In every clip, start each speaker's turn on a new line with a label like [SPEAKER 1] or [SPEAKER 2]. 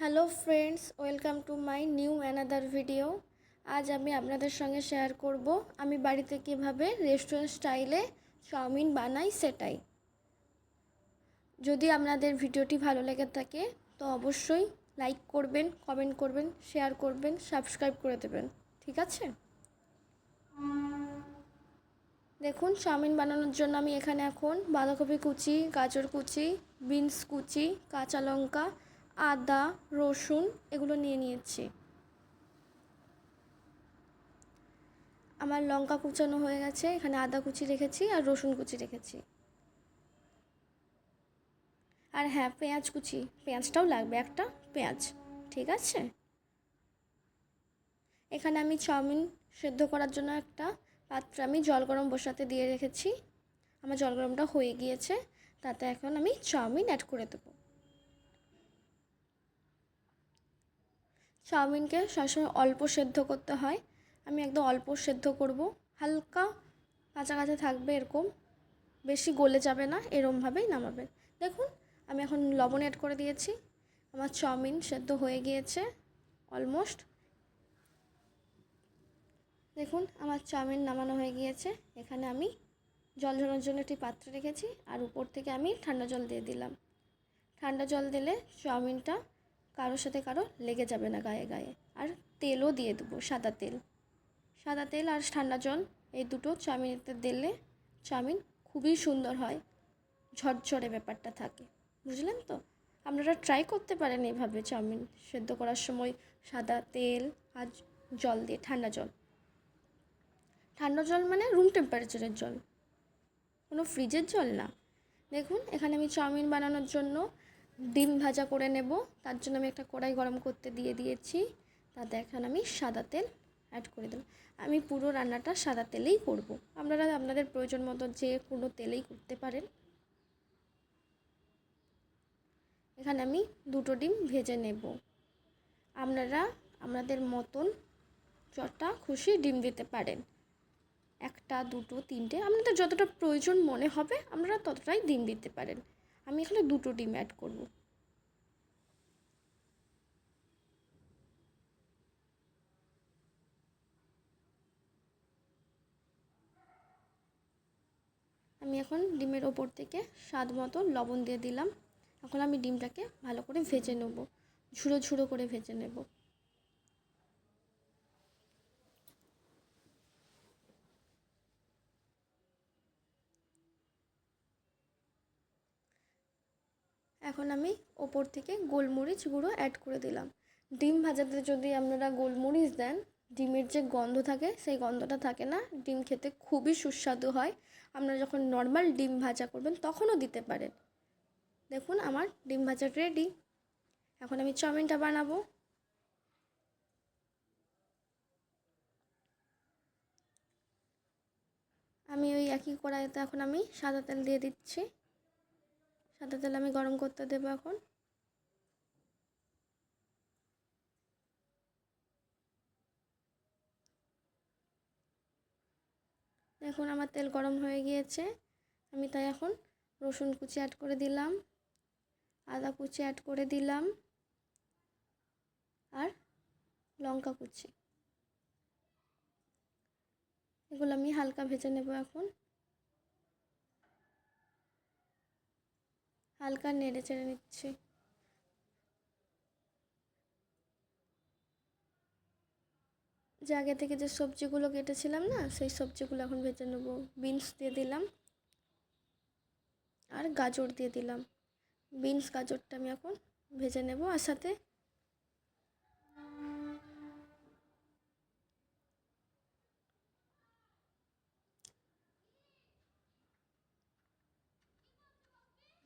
[SPEAKER 1] Hello friends, welcome to my new another video. আজ আমি আপনাদের সঙ্গে শেয়ার করব, আমি বাড়িতে কীভাবে রেস্টুরেন্ট স্টাইলে চাউমিন বানাই সেটাই। যদি আপনাদের ভিডিওটি ভালো লেগে থাকে, তো অবশ্যই লাইক করবেন, কমেন্ট করবেন, শেয়ার করবেন, সাবস্ক্রাইব করে দেবেন, ঠিক আছে? দেখুন, চাউমিন বানানোর জন্য আমি এখানে এখন বাঁধাকপি কুচি, গাজর কুচি, বিনস কুচি, কাঁচা লঙ্কা আদা, রসুন এগুলো নিয়ে নিয়েছি। আমার লঙ্কা কুচানো হয়ে গেছে, এখানে আদা কুচি রেখেছি আর রসুন কুচি রেখেছি। আর হ্যাঁ পেঁয়াজ কুচি, পেঁয়াজটাও লাগবে একটা, পেঁয়াজ, ঠিক আছে? এখানে আমি চাউমিন সেদ্ধ করার জন্য একটা পাত্রে আমি জল গরম বসাতে দিয়ে রেখেছি। আমার জল গরমটা হয়ে গিয়েছে, তাতে এখন আমি চাউমিন অ্যাড করে দেবো। চাউমিনকে সবসময় অল্প সেদ্ধ করতে হয়। আমি একদম অল্প সেদ্ধ করব। হালকা কাঁচা কাঁচা থাকবে এরকম। বেশি গলে যাবে না, এরমভাবেই নামাবে। দেখুন, আমি এখন লবণ অ্যাড করে দিয়েছি। আমার চাউমিন সেদ্ধ হয়ে গিয়েছে অলমোস্ট দেখুন, আমার চাউমিন নামানো হয়ে গিয়েছে। এখানে আমি জল ঝরানোর জন্য একটি পাত্রে রেখেছি, আর উপর থেকে আমি ঠান্ডা জল দিয়ে দিলাম। ঠান্ডা জল দিলে চাউমিনটা কারোর সাথে কারও লেগে যাবে না গায়ে গায়ে। আর তেলও দিয়ে দেবো, সাদা তেল। সাদা তেল আর ঠান্ডা জল, এই দুটো চাউমিনতে দিলে চাউমিন খুবই সুন্দর হয়। ঝরঝরে ব্যাপারটা থাকে, বুঝলেন তো? আপনারা ট্রাই করতে পারেন এইভাবে চাউমিন সেদ্ধ করার সময় সাদা তেল আর জল দিয়ে, ঠান্ডা জল। ঠান্ডা জল মানে রুম টেম্পারেচারের জল। কোনো ফ্রিজের জল না। দেখুন, এখানে আমি চাউমিন বানানোর জন্য ডিম ভাজা করে নেব। তার জন্য আমি একটা কড়াই গরম করতে দিয়ে দিয়েছি। তাতে এখন আমি সাদা তেল অ্যাড করে দেবো আমি পুরো রান্নাটা সাদা তেলেই করব। আপনারা আপনাদের প্রয়োজন মতো যে কোনো তেলেই করতে পারেন। এখানে আমি দুটো ডিম ভেজে নেব। আপনারা আপনাদের মতন যটা খুশি ডিম দিতে পারেন। একটা, দুটো, তিনটে, আপনাদের যতটা প্রয়োজন মনে হবে, আপনারা ততটাই ডিম দিতে পারেন। আমি এখানে দুটো ডিম অ্যাড করব। আমি এখন ডিমের ওপর থেকে স্বাদ মতো লবণ দিয়ে দিলাম। এখন আমি ডিমটাকে ভালো করে ভেজে নেব। ঝুড়ো ঝুড়ো করে ভেজে নেব। এখন আমি ওপর থেকে গোলমরিচ গুঁড়ো অ্যাড করে দিলাম। ডিম ভাজাতে যদি আপনারা গোলমরিচ দেন, ডিমের যে গন্ধ থাকে, সেই গন্ধটা থাকে না। ডিম খেতে খুবই সুস্বাদু হয়। আপনারা যখন নর্মাল ডিম ভাজা করবেন, তখনও দিতে পারেন। দেখুন, আমার ডিম ভাজা রেডি এখন আমি চাউমিনটা বানাবো। আমি ওই একই কড়াইতে এখন আমি সাদা তেল দিয়ে দিচ্ছি। সাদা তেল আমি গরম করতে দেবো এখন। দেখুন আমার তেল গরম হয়ে গিয়েছে। আমি তাই এখন রসুন কুচি অ্যাড করে দিলাম, আদা কুচি অ্যাড করে দিলাম, আর লঙ্কা কুচি। এগুলো আমি হালকা ভেজে নেব এখন। হালকা নেড়ে চেড়ে নিচ্ছি। যে আগে থেকে যে সবজিগুলো কেটেছিলাম না, সেই সবজিগুলো এখন ভেজে নেব। বিনস দিয়ে দিলাম। আর গাজর দিয়ে দিলাম। বিনস, গাজরটা আমি এখন ভেজে নেব। আর সাথে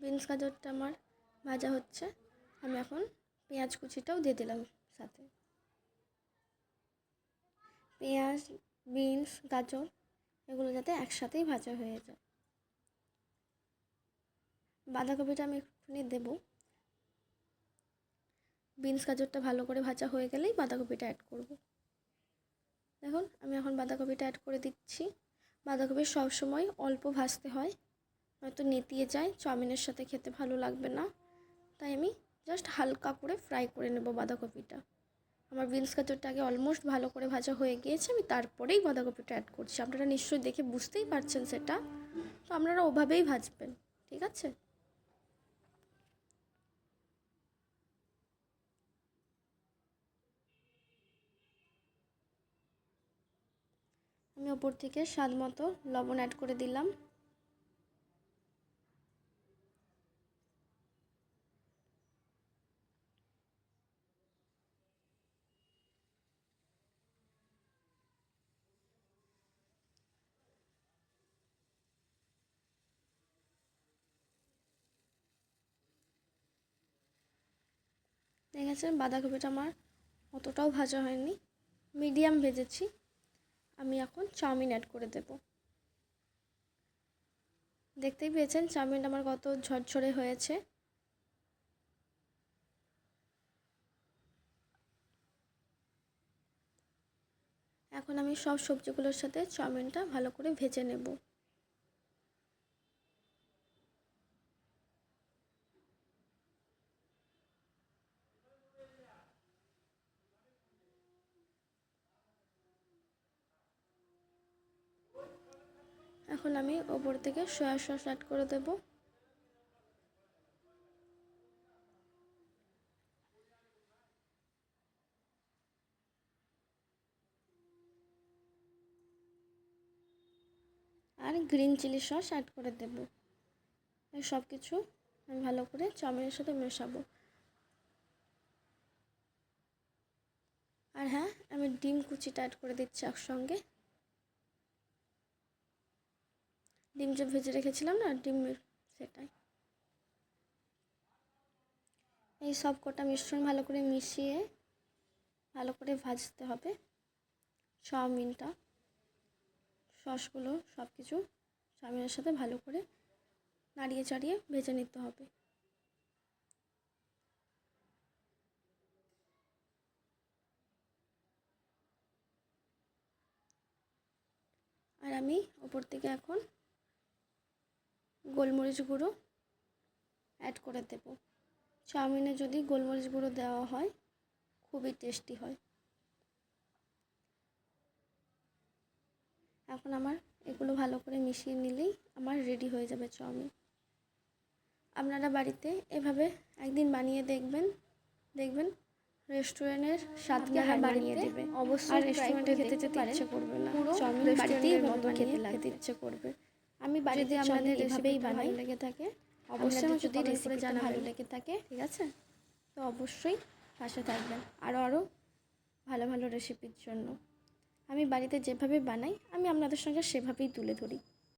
[SPEAKER 1] বিনস গাজরটা আমার ভাজা হচ্ছে। আমি এখন পেঁয়াজ কুচিটাও দিয়ে দিলাম সাথে। পেঁয়াজ, বিনস, গাজর এগুলো যাতে একসাথেই ভাজা হয়ে যায়। বাঁধাকপিটা আমি একটুখানি দেব। বিনস গাজরটা ভালো করে ভাজা হয়ে গেলেই বাঁধাকপিটা অ্যাড করব। দেখুন, আমি এখন বাঁধাকপিটা অ্যাড করে দিচ্ছি। বাঁধাকপি সবসময় অল্প ভাজতে হয়। হয়তো নেতিয়ে যায়, চাউমিনের সাথে খেতে ভালো লাগবে না। তাই আমি জাস্ট হালকা করে ফ্রাই করে নেব বাঁধাকপিটা। আমার বিনস আগে অলমোস্ট ভালো করে ভাজা হয়ে গিয়েছে, আমি তারপরেই বাঁধাকপিটা অ্যাড করছি। আপনারা নিশ্চয়ই দেখে বুঝতেই পারছেন সেটা। তো আপনারা ওভাবেই ভাজবেন, ঠিক আছে? আমি ওপর থেকে স্বাদ মতো লবণ অ্যাড করে দিলাম। দেখেছেন? বাঁধাকপিটা আমার অতটাও ভাজা হয়নি। মিডিয়াম ভেজেছি। আমি এখন চাউমিন অ্যাড করে দেব। দেখতেই পেয়েছেন, চাউমিনটা আমার কত ঝরঝরে হয়েছে। এখন আমি সব সবজিগুলোর সাথে চাউমিনটা ভালো করে ভেজে নেব। এখন আমি ওপর থেকে সয়া সস অ্যাড করে দেব। আর গ্রিন চিলি সস অ্যাড করে দেব। সব কিছু আমি ভালো করে চাউমিনের সাথে মেশাবো। আর হ্যাঁ আমি ডিম কুচিটা অ্যাড করে দিচ্ছি একসঙ্গে। ডিম যে ভেজে রেখেছিলাম না, ডিমের সেটাই। এই সব কটা মিশ্রণ ভালো করে মিশিয়ে, ভালো করে ভাজতে হবে। চাউমিনটা, সসগুলো সব কিছু চাউমিনের সাথে ভালো করে নাড়িয়ে চাড়িয়ে ভেজে নিতে হবে। আর আমি ওপর থেকে এখন গোলমরিচ গুঁড়ো অ্যাড করে দেব। চাউমিনে যদি গোলমরিচ গুঁড়ো দেওয়া হয় খুবই টেস্টি হয়। এখন আমার এগুলো ভালো করে মিশিয়ে নিলেই আমার রেডি হয়ে যাবে চাউমিন। আপনারা বাড়িতে এভাবে একদিন বানিয়ে দেখবেন দেখবেন রেস্টুরেন্টের স্বাদকে বানিয়ে দেবে। অবশ্যই রেস্টুরেন্টে খেতে যেতে ইচ্ছে করবে না। চাউমিন বাড়িতেই মতো খেতে লাগতে ইচ্ছে করবে। আমি বাড়িতে আমাদের এভাবেই বানাই। লেগে থাকে অবশ্যই আমার যদি রেসিপি জানা ভালো লেগে থাকে ঠিক আছে? তো অবশ্যই পাশে থাকবেন। আরও আরও ভালো ভালো রেসিপির জন্য। আমি বাড়িতে যেভাবে বানাই আমি আপনাদের সঙ্গে সেভাবেই তুলে ধরি।